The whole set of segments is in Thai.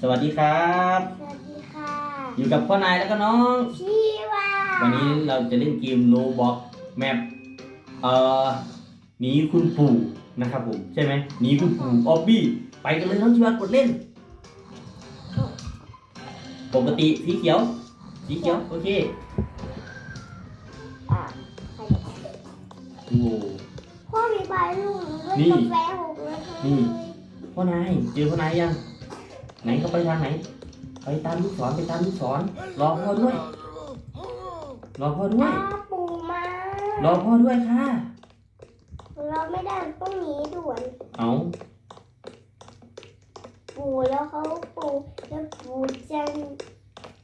สวัสดีครับ สวัสดีค่ะ อยู่กับพ่อนายแล้วก็น้องชีวาวันนี้เราจะเล่นเกมโลบอกแมปเอ่อหนีคุณปู่นะครับผมใช่ไหมหนีคุณปู่ออบบี้ไปกันเลยน้องชิวากดเล่น ปกติสีเขียว สีเขียวโอเคอะโอ้โหพ่อมีใบลูกด้วยนี่กาแฟหกเลยค่ะนี่พ่อนายเจอพ่อนายยัง ไหนเขาไปทางไหน ไปตามลูกศรไปตามลูกศรรอพ่อด้วย รอพ่อด้วยตาปูมารอพ่อด้วยค่ะ เราไม่ได้ต้องหนีด่วน เอาปูแล้วเขาปูแล้วปูจะ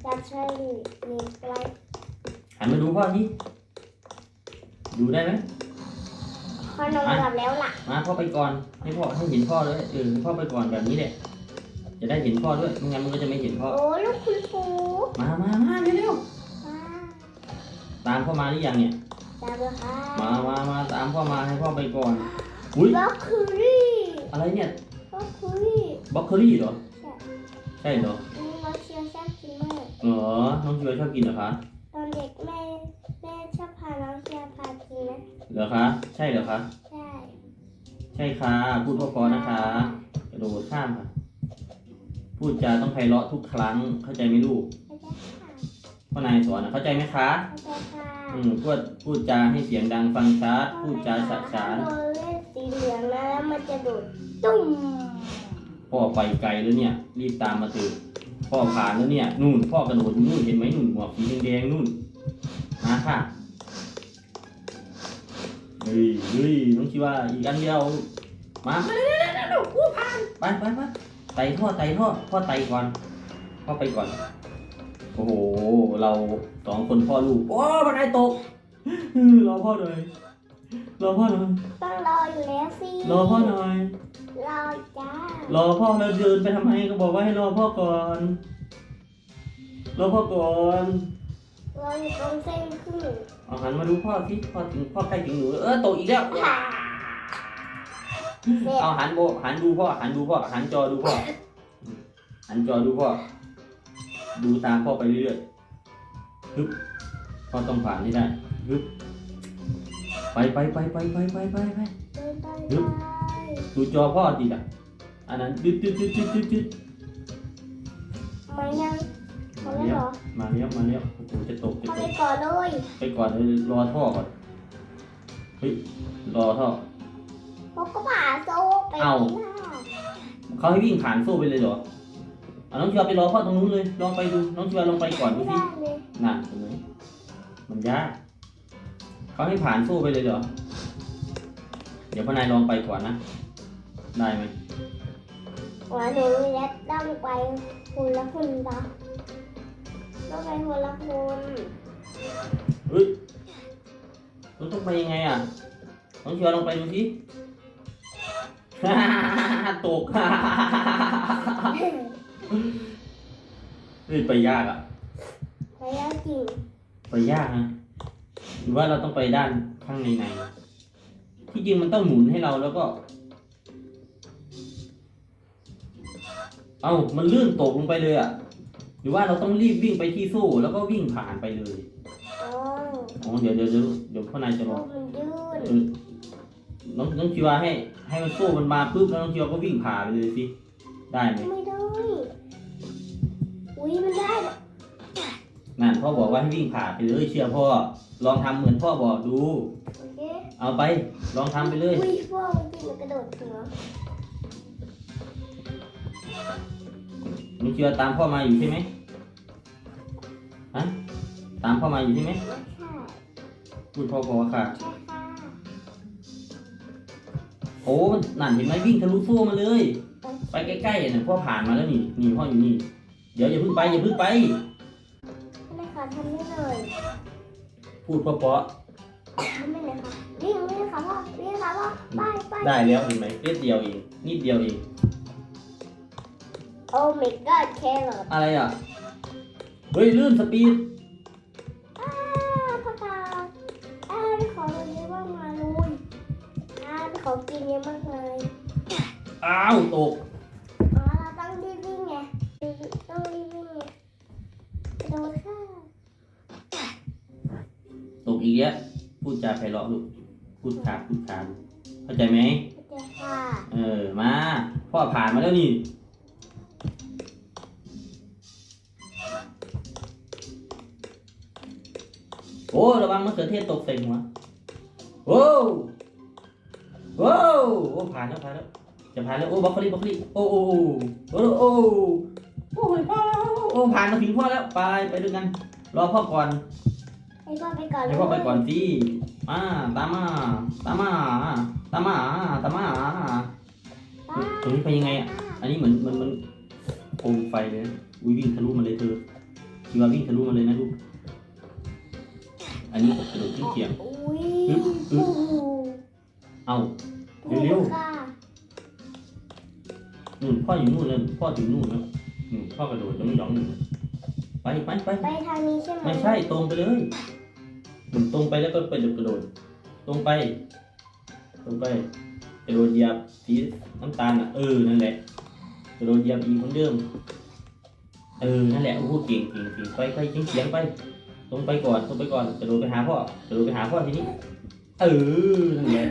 จะใช้หนีไกลหันมาดูพ่อที่ดูได้ไหมเขานอนหลับแล้วล่ะ มาพ่อไปก่อนให้พ่อให้เห็นพ่อเลยเออให้พ่อไปก่อนแบบนี้แหละ จะได้เห็นพ่อด้วยไม่งั้นมันก็จะไม่เห็นพ่อ โอ้ลูกคุณปูมามามาเร็วอ่าๆตามพ่อมาหรือยังเนี่ย ตามเลยค่ะมามามาตามพ่อมาให้พ่อไปก่อน อุ้ยบล็อกคูรี่อะไรเนี่ยบล็อกคูรี่บล็อกเคอรี่เหรอ ใช่ใช่เหรออันนี้เราเชียร์ชอบกินมากเหรอน้องชิวชอบกินเหรอคะ ตอนเด็กแม่แม่ชอบพาน้องเชียร์พากินนะ เหรอคะ ใช่เหรอคะ ใช่ ใช่ค่ะ พูดเพอๆนะคะกระโดดข้ามค่ะ พูดจาต้องไพเราะทุกครั้ง เข้าใจไหมลูกเข้าใจค่ะพ่อนายสอนนะเข้าใจไหมคะเข้าใจค่ะอืมพูดพูดจาให้เสียงดังฟังชัดพูดจาฉะฉานโดนเล่นสีเหลืองนะแล้วมันจะโดดตุ้มพ่อไปไกลแล้วเนี่ย รีบตามมาเถอะพ่อผ่านแล้วเนี่ย นู่นพ่อกระโดดอยู่นู่นเห็นไหมนู่นหมวกสีแดงๆนู่นมาค่ะเฮ้ยเฮ้ยน้องชิว่าอีกอันเดียวมามาเร็วๆๆๆอู้ผ่านไปไปไป ไต่ท่อไต่ท่อพ่อไต่ก่อนพ่อไปก่อน โอ้โห เราสองคนพ่อลูก โอ้บันไดตกอื้อรอพ่อหน่อยรอพ่อหน่อยต้องรออยู่แล้วสิรอพ่อหน่อย รอจ้ารอพ่อแล้วเดินไปทำไมก็บอกว่าให้รอพ่อก่อนรอพ่อก่อนรออยู่ตรงเส้นครึ่งเอาหันมาดูพ่อสิพ่อถึงพ่อใกล้ถึงหนูแล้วเออตกอีกแล้ว เสร็จเอาหันโบหันดูพ่อหันดูพ่อหันจอดูพ่อหันจอดูพ่อดูตามพ่อไปเรื่อยๆฮึบพ่อต้องผ่านให้ได้ฮึบไปไปไปไปไปไปไปไปเดินไปฮึบดูจอพ่อดีอะอันนั้นดึดดึดดึดดึดดึดดึดมายังมามาแล้วแล้เหวรอมาแล้วมาแล้วโอ้โหจะตกจะมาตไปกก่อนเลยไปก่อนเลยรอท่อก่อนเฮ้ยรอท่อ เขาก็ผ่าโซ่ไปเอ้าหน้าเขาให้วิ่งผ่านโซ่ไปเลยเหรอเอาน้องชิวาไปรอพ่อตรงนู้นเลย ลองไปดู น้องชิวาลองไปก่อนดูไม่สิได้เลยน่ะเห็นไหมมันยากเขาให้ผ่านโซ่ไปเลยเหรอ เดี๋ยวพ่อนายลองไปก่อนนะ ได้ไหมหัวหนูและต้องไปคนละคนละต้องไปคนละคนเฮ้ยเราต้องไปยังไงอะ น้องชิวาลองไปดูสิ ตกเฮ้ยไปยากอะ ไปแล้วจริง ไปยากนะหรือว่าเราต้องไปด้านข้างในในที่จริงมันต้องหมุนให้เราแล้วก็ เอามันลื่นตกลงไปเลยอะ หรือว่าเราต้องรีบวิ่งไปที่โซ่แล้วก็วิ่งผ่านไปเลย อ๋ออ๋อเดี๋ยวเดี๋ยวเดี๋ยวเดี๋ยวพ่อนายจะลโซ่องมั นยืดเออน้องน้องคิวาให้ ให้มันโซ่มันมาปุ๊บแล้วน้องคิวาก็วิ่งผ่านไปเลยสิ ได้ไหมไม่ได้ อุ้ยมันได้นั่นพ่อบอกว่าให้วิ่งผ่านไปเลยเชื่อพ่อ ลองทำเหมือนพ่อบอกดู โอเค เอาไป ลองทำไปเลย อุ้ยพวกมันจริงมันกระโดดหัวน้องคิวาตามพ่อมาอยู่ใช่ไหมฮะ ตามพ่อมาอยู่ใช่ไหมไม่ใช่พูดพ่อพอค่ะใช่ค่ะ โอ้นั่นเห็นไหมวิ่งทะลุโซ่มาเลย ไปใกล้ๆน่ะพ่อผ่านมาแล้วนี่นี่พ่ออยู่นี่ เดี๋ยวอย่าเพิ่งไปอย่าเพิ่งไปไม่ขอทำได้เลยพูดเพราะทำไม่เลยค่ะวิ่งวิ่งค่ะพ่อวิ่งค่ะพ่อไปไปๆได้แล้วเห็นไหมเล็ดเดียวเองนิดเดียวเองโอ้ my god แครอทอะไรอะเฮ้ยลื่นสปีด ขากินเยอะมากเลยอ้าวตกอ๋อเราต้องรีบวิ่งไงต้องรีบวิ่งไงโดนข้าตกอีกแล้วพูดจาไพเราะลูกพูดขาดพูดขาดเข้าใจไหมโอเคค่ะเออมาพ่อผ่านมาแล้วนี่โอ้ระวังมะเขือเทศตกใส่หัวโอ้ โอ้โอ้ผ่านแล้วผ่านแล้วจะผ่านแล้วโอ้บรอกโคลีบรอกโคลีโอ้โอ้โอ้โอ้โอ้โอ้ยพ่อโอ้ผ่านมาถึงพ่อแล้วไปไปด้วยกันรอพ่อก่อนให้พ่อไปก่อนให้พ่อไปก่อนสิมาตามมาตามมาตามมาตามมาป้าตรงนี้ไปยังไงอะอันนี้เหมือนมันมันโคมไฟเลยนะอุ้ยวิ่งทะลุมาเลยเธอคิดว่าวิ่งทะลุมาเลยนะลูกอันนี้กระโดดขึ้นเขียงอุ้ยอึ๊บอึ๊บโอ้โห เอาเร็วๆค่ะนู่นพ่ออยู่นู่นเลยพ่อถึงนู่นแล้วนู่นพ่อกระโดดย่องย่องๆอยู่ไปไปไปไปทางนี้ใช่ไหมไม่ใช่ตรงไปเลยหมุนตรงไปแล้วก็ไปกระโดด ตรงไป ตรงไปกระโดดเหยียบสีน้ำตาลอะเออนั่นแหละกระโดดเหยียบอีกเหมือนเดิมเออนั่นแหละโอ้โหเก่งเก่งเก่งไปไปเฉียงเฉียงไป ตรงไปก่อนตรงไปก่อนกระโดดไปหาพ่อกระโดดไปหาพ่อทีนี้ เออนั่นแหละ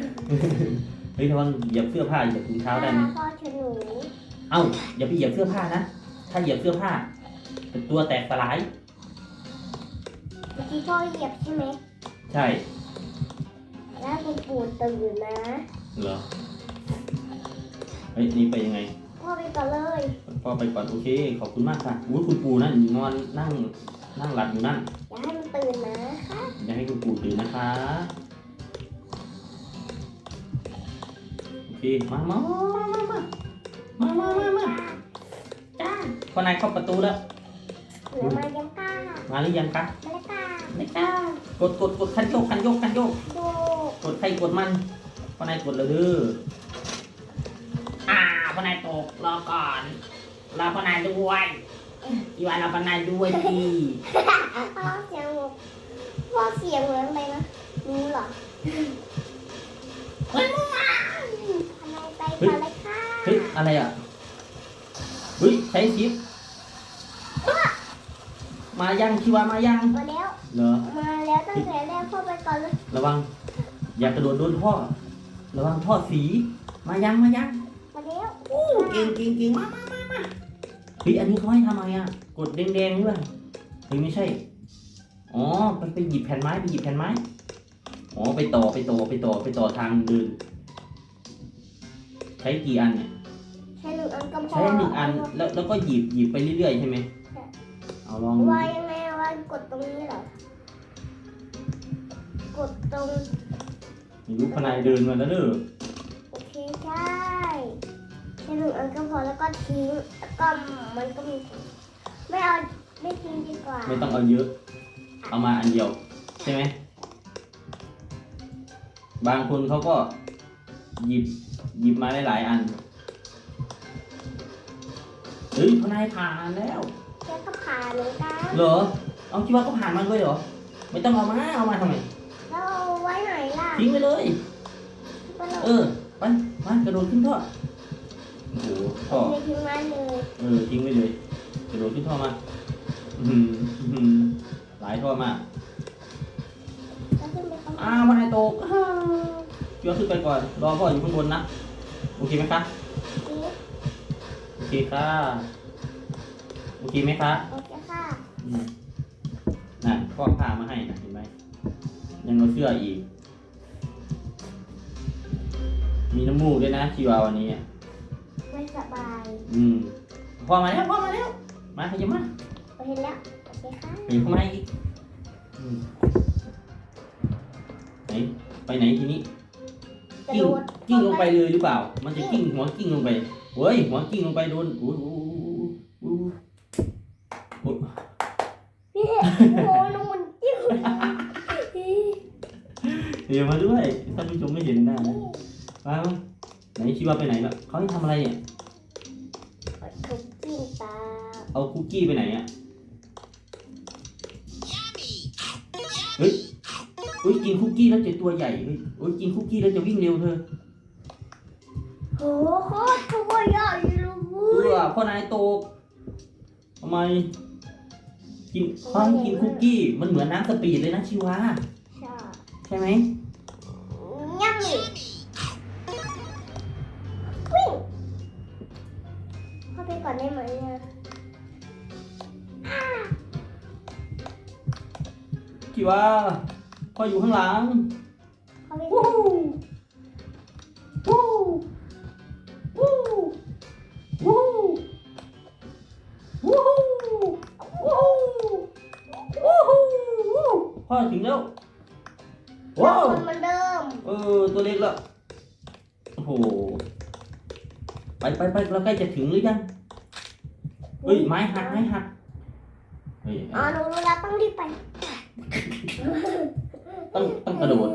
เฮ้ยระวังเหยียบเสื้อผ้าเหยียบถุงเท้าได้ไหมพ่อเชิญหนูเอ้าอย่าไปเหยียบเสื้อผ้านะ ถ้าเหยียบเสื้อผ้าตัวแตกสลาย เมื่อกี้พ่อเหยียบใช่ไหม ใช่ แล้วคุณปู่ตื่นนะ เหรอ เฮ้ยนี่ไปยังไง พ่อไปก่อนเลยพ่อไปก่อนโอเค ขอบคุณมากค่ะอุ้ยคุณปู่นั่นนอนนั่งนั่งหลับอยู่นั่น อย่าให้มันตื่นนะคะ อย่าให้คุณปู่ตื่นนะคะ โอเคมามามามามามามามาจ้าพ่อนายเข้าประตูแล้วเหลือมายังกล้ามาหรือยังคะมาแล้วกล้าไม่จ้ากดกดกดคันโยกคันโยกคันโยกโดกดใครกดมันพ่อนายกดเลยเด้ออ่าพ่อนายตกรอก่อนรอพ่อนายด้วยอีวันรอพ่อนายด้วยสิพ่อเสียงแบบพ่อเสียงเหมือนอะไรนะรู้เหรอทำไมไปก่อนเลยค่ะ เฮ้ยอะไรอะเฮ้ยใช้ชิปมายังชิวามายังมาแล้ว เหรอ มาแล้วตั้งแต่แรกพ่อไปก่อนเลยระวัง อย่ากระโดดโดนท่อ ระวังท่อสี มายังมายังมาแล้วโอ้เก่งเก่งเก่งมามามามาเฮ้ยอันนี้เขาให้ทำอะไรอะ กดแดงๆด้วยเฮ้ยไม่ใช่ อ๋อไปไปหยิบแผ่นไม้ไปหยิบแผ่นไม้อ๋อไปต่อไปต่อไปต่อไปต่อทางเดินใช้กี่อันเนี่ยใช้หนึ่งอันก็พอใช้หนึ่งอันแล้วแล้วก็หยิบหยิบไปเรื่อยๆใช่ไหมเอาลองดูวางยังไงวางกดตรงนี้เหรอกดตรงมีลูกพนายเดินมาแล้วเด้อโอเคใช่ใช้หนึ่งอันก็พอแล้วก็ทิ้งแล้วก็มันก็มีไม่เอาไม่ทิ้งดีกว่าไม่ต้องเอาเยอะ เอามาอันเดียวใช่ไหมบางคนเขาก็หยิบหยิบมาหลายๆอัน เฮ้ยพนายผ่านแล้วแค่ก็ผ่านเหมือนกันเหรอเอาคิดว่าก็ผ่านมาด้วยเหรอ ไม่ต้องเอามาเอามาทำไมแล้วเอาไว้ไหนล่ะทิ้งไปเลยก็เราเออไปมากระโดดขึ้นท่อโอ้โหท่อไม่ทิ้งมันเลยเออทิ้งไปเลยกระโดดขึ้นท่อมาอืมอืมหลายท่อมากแล้วขึ้นไปข้างบน อ้าวมันไอตกอ้าวเชื่อขึ้นไปก่อนรอพ่ออยู่ข้างบนนะโอเคไหมคะนี้โอเคค่ะโอเคไหมคะโอเคค่ะอืมน่ะพ่อพามาให้นะเห็นไหมยังเอาเสื้ออีก มีน้ำมูกด้วยนะชีวาวันนี้อะไม่สบายอืมพ่อมาแล้วพ่อมาแล้ว มาขยับมาโอเคแล้วโอเคค่ะขยับเข้ามาอีกอืมไหนไปไหนทีนี้กระกิ้งโดดกิ้งลงไปเลยหรือเปล่า มันจะกิ้งหัวกิ้งลงไป เฮ้ยหัวกิ้งลงไปโดนอู้อู้อู้อู้นี่โอ้โหน้องมันจิ้มเดี๋ยวมาด้วยท่านผู้ชมไม่เห็นหน้านะมาไหนชีวาไปไหนแล้วเขาให้ทำอะไรเนี่ยถูกจิ้มตาเอาคุกกี้ไปไหนอะเฮ้ยเฮ้ยกินคุกกี้แล้วจะตัวใหญ่เฮ้ยเฮ้ยกินคุกกี้แล้วจะวิ่งเร็วเธอ โหโคตรตัวใหญ่เลยเออพ่อนายโตกทำไมกินความกินคุกกี้ มันเหมือนน้ำสปีดเลยนะชิวาใช่ใช่ไหมย่ำอีกวิ่งเข้าไปก่อนได้ไหมเนี่ยอ้าคิดว่าพ่ออยู่ข้างหลัง วู้วู้วู้วู้วู้พ่อถึงแล้วว้าวคนเหมือนเดิมเออตัวเล็กแล้วโอ้โหไปไปไปเราใกล้จะถึงหรือยังเฮ้ยไม้หักไม้หักเฮ้ยอ๋อหนูรู้แล้วต้องรีบไปต้องต้องกระโดด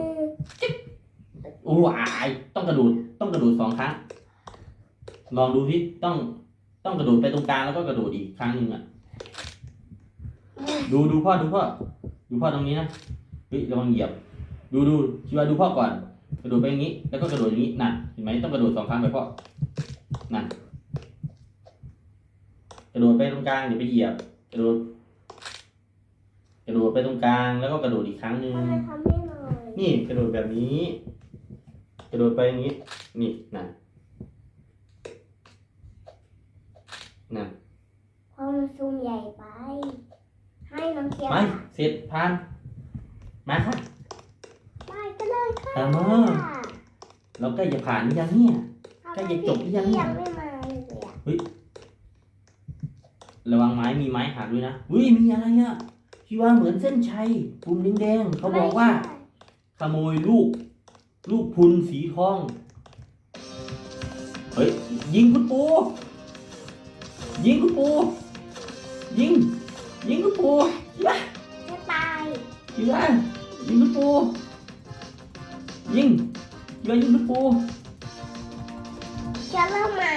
โอ้อายต้องกระโดดต้องกระโดดสองครั้ง ลองดูที่ต้องต้องกระโดดไปตรงกลางแล้วก็กระโดดอีกครั้งหนึ่งอะ ดูดูพ่อดูพ่อดูพ่อตรงนี้นะเฮ้ยระวังเหยียบ ดูดูคิดว่าดูพ่อก่อน กระโดดไปอย่างนี้ แล้วก็กระโดดอย่างนี้นั่นเห็นไหมต้องกระโดดสองครั้งไปพ่อนั่นกระโดดไปตรงกลางอย่าไปเหยียบ กระโดด กระโดดไปตรงกลาง แล้วก็กระโดดอีกครั้งหนึ่งทำให้ทำให้หน่อยนี่กระโดดแบบนี้ กระโดดไปอย่างนี้ นี่นั่นนั่น เพราะมันซูมใหญ่ไป ให้น้องเกียว ไปเสร็จผ่านมาค่ะไปกันเลยค่ะตามมาเราใกล้จะผ่านหรือยังเนี่ย ใกล้จะจบหรือยังเนี่ย ยังไม่มาเลยอะระวังไม้มีไม้หักด้วยนะอุ้ยมีอะไรอะที่ว่าเหมือนเส้นชัยปุ่มแดงๆเขาบอกว่า ขโมยลูก ลูกพุนสีทอง เฮ้ย ยิงคุณปู ยิงคุณปู ยิง ยิงคุณปูยิงไปจะตาย ยิงไปยิงคุณปูยิงยิงยิงคุณปูจะเริ่มใหม่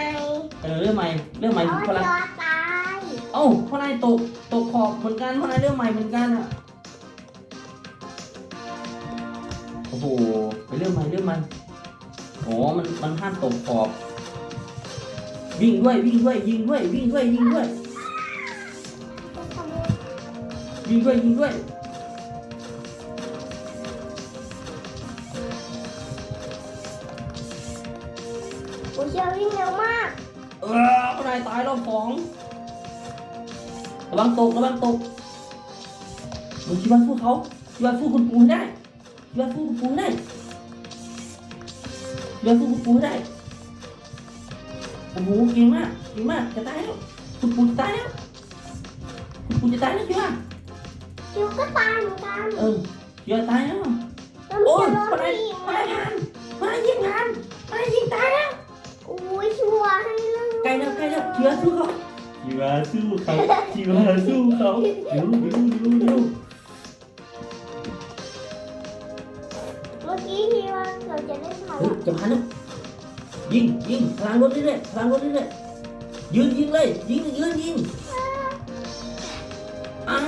เออเรื่องใหม่เรื่องใหม่เพราะพลังจะตายเอ้าพ่อนายตกตกขอบเหมือนกันพ่อนายเรื่องใหม่เหมือนกันอะโอ้โหไปเรื่องใหม่เรื่องใหม่โอ้มันมันห้ามตกขอบ วิ่งด้วยวิ่งด้วยยิงด้วยวิ่งด้วยยิงด้วยจะทำยิงด้วยยิงด้วย โอ้เชียววิ่งเร็วมากเออพ่อนายตายรอบสองระวังตกระวังตกมึงคิดว่าสู้เขาคิดว่าสู้คุณปูให้ได้คิดว่าสู้คุณปูให้ได้คิดว่าสู้คุณปูให้ได้โอ้โหเก่งมากเก่งมากจะตายแล้วคุณปูจะตายแล้วคุณปูจะตายแล้วคิดว่าคิวก็ตายเหมือนกันเออคิดว่าตายแล้วแล้วโอ้มันยจะพ่อร้อนนายอีกพ่อนายผ่านพ่อนายยิงผ่านพ่อนายยิงตายแล้วอุ้ยชัวร์ ให้เลยใกล้แล้วใกล้แล้วคิดว่าสู้เขาคิดว่าสู้เขาคิดว่าสู้เขาเดี๋ยวเดี๋ยวเดี๋ยวเดี๋ยวเมื่อกี้ที่ว่าเราจะได้ทำเฮ้ยจะผ่านแล้วยิงยิงพลังรถเรื่อยๆพลังรถเรื่อยๆยืนยิงเลยยิงยืนยิงอ้าว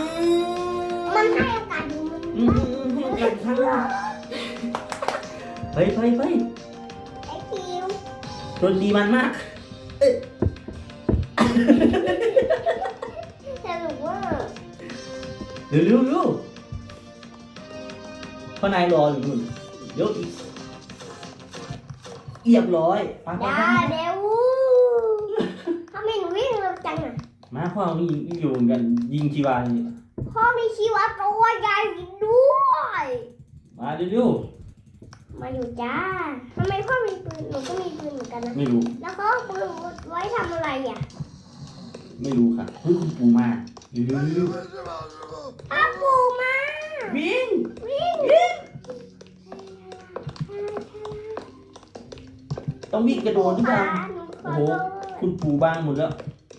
มันให้โอกาสอยู่มันอืมอืมอืมให้โอกาสอีกครั้งนะไปไปไปไอ้คิวดนตรีมันมาก สรุปว่าเร็วเร็วเร็วพ่อนายรออยู่นู่นเดี๋ยวอีกเรียบร้อยไปไปอย่าไปเดี๋ยวทำไมหนูวิ่งเร็วจังอะมาพ่อนี่ยิงอยู่เหมือนกันยิงชีวานี่พ่อมีชีวะตัวใหญ่ด้วย มาเร็วมาอยู่จ้าทำไมพ่อ กันนะๆไม่รู้ แล้วเขาเอาปืนไว้ทำอะไรอะไม่รู้ค่ะเฮ้ยคุณปู่มาเร็วเร็วเร็วอ้าวปูมาวิ่งวิ่งต้องวิ่งกระโดดหรือเปล่าหนูขโอ้อโหโทษคุณปู่บางหมดแล้ว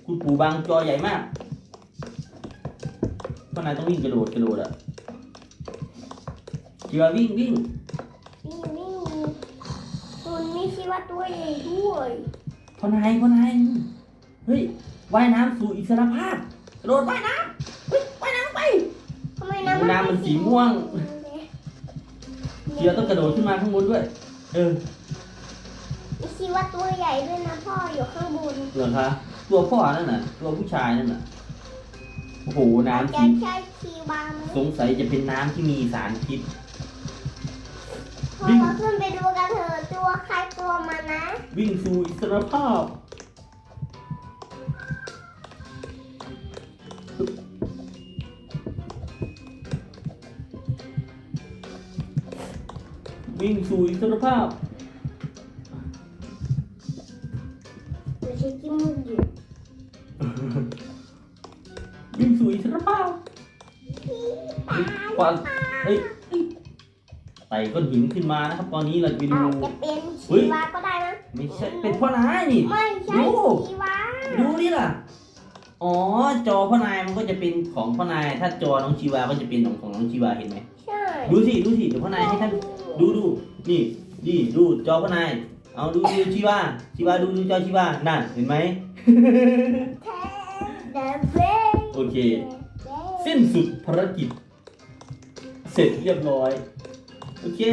คุณปู่บางจอใหญ่มากพ่อนายต้องวิ่งกระโดดกระโดดอะเจียวิ่งวิ่งวิ่ง วะตัวใหญ่ด้วยพ่อนายพ่อนายเฮ้ยว่ายน้ำสู่อิสรภาพกระโดดว่ายน้ำเฮ้ยว่ายน้ำไป ทำไมน้ำน้ำมันสีม่วงเจียต้องกระโดดขึ้นมาข้างบนด้วย เออมีชีวะตัวใหญ่ด้วยนะพ่ออยู่ข้างบนเหรอคะตัวพ่อนั่นน่ะ ตัวผู้ชายนั่นน่ะโอ้โหน้ำจะสีใช่ชีวาไหม สงสัยจะเป็นน้ำที่มีสารพิษพอ วิ่ง เราขึ้นไปดูกันเถอะตัวใครตัวมันนะวิ่งสู่อิสรภาพ วิ่งสู่อิสรภาพ ก้อนหินขึ้นมานะครับ ตอนนี้เราจะไปดู อาจจะเป็นเฮ้ชีย วาก็ได้นะ ไม่ใช่เป็นพ่อนายนี่ ไม่ใช่ดูชีวาดูนี่ล่ะ อ๋อ จอพ่อนายมันก็จะเป็นของพ่อนาย ถ้าจอน้องชีวาก็จะเป็นของของน้องชีวาเห็นไหม ใช่ดูสิ ดูสิ เดี๋ยวพ่อนายให้ท่าน ดูดู นี่นี่ดูจอพ่อนาย เอาดูดูชีวา ชีวาดูดูจอชีวา นั่น เห็นไหม แท้เดอะเบย์โอเค สิ้นสุดภารกิจ เสร็จเรียบร้อย โอเค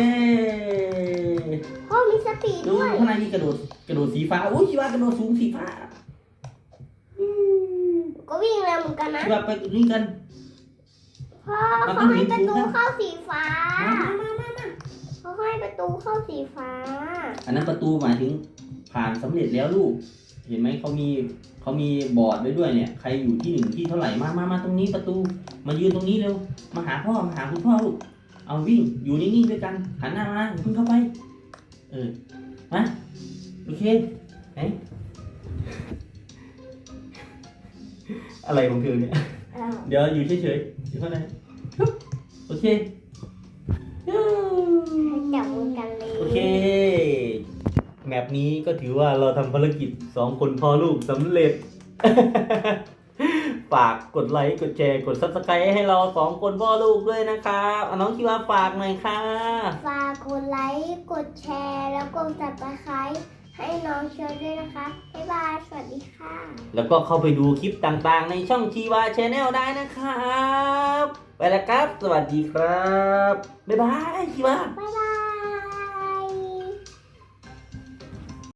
พ่อมีสปีดดูด้วยข้างในนี่กระโดดกระโดดสีฟ้าอุ้ยชีวากระโดดสูงสีฟ้าก็วิ่งเร็วเหมือนกันนะชีวาไปนี่กัน พ่อมันเขาต้องให้เห็นประตูสูงนะเข้าสีฟ้ามามามามาเขาให้ประตูเข้าสีฟ้า อันนั้นประตูหมายถึงผ่านสำเร็จแล้วลูก เห็นไหมเขามีเขามีบอร์ดไว้ด้วยเนี่ย ใครอยู่ที่หนึ่งที่เท่าไหร่มามามาตรงนี้ประตู มายืนตรงนี้เร็ว มาหาพ่อ มาหาคุณพ่อลูก เอาวิ่งอยู่นิ่งๆด้วยกันหันหน้ามาอย่าเพิ่งเข้าไปเออมาโอเคไหนอะไรของเธอเนี่ยอ้าวเดี๋ยวอยู่เฉยๆอยู่ข้างในฮึบโอเคยูให้จับมือกันเลยโอเคแมปนี้ก็ถือว่าเราทำภารกิจสองคนพ่อลูกสำเร็จ ฝากกดไลค์กดแชร์กดซับสไครต์ให้เราสองคนพ่อลูกด้วยนะครับอะน้องคิดว่าฝากหน่อยค่ะ ฝากกดไลค์กดแชร์แล้วกดติดตามให้น้องเชิญด้วยนะคะ บ๊ายบาย สวัสดีค่ะ แล้วก็เข้าไปดูคลิปต่างๆ ในช่องชีวาชาแนลได้นะครับ ไปแล้วครับ สวัสดีครับ บ๊ายบายชีวา บ๊ายบาย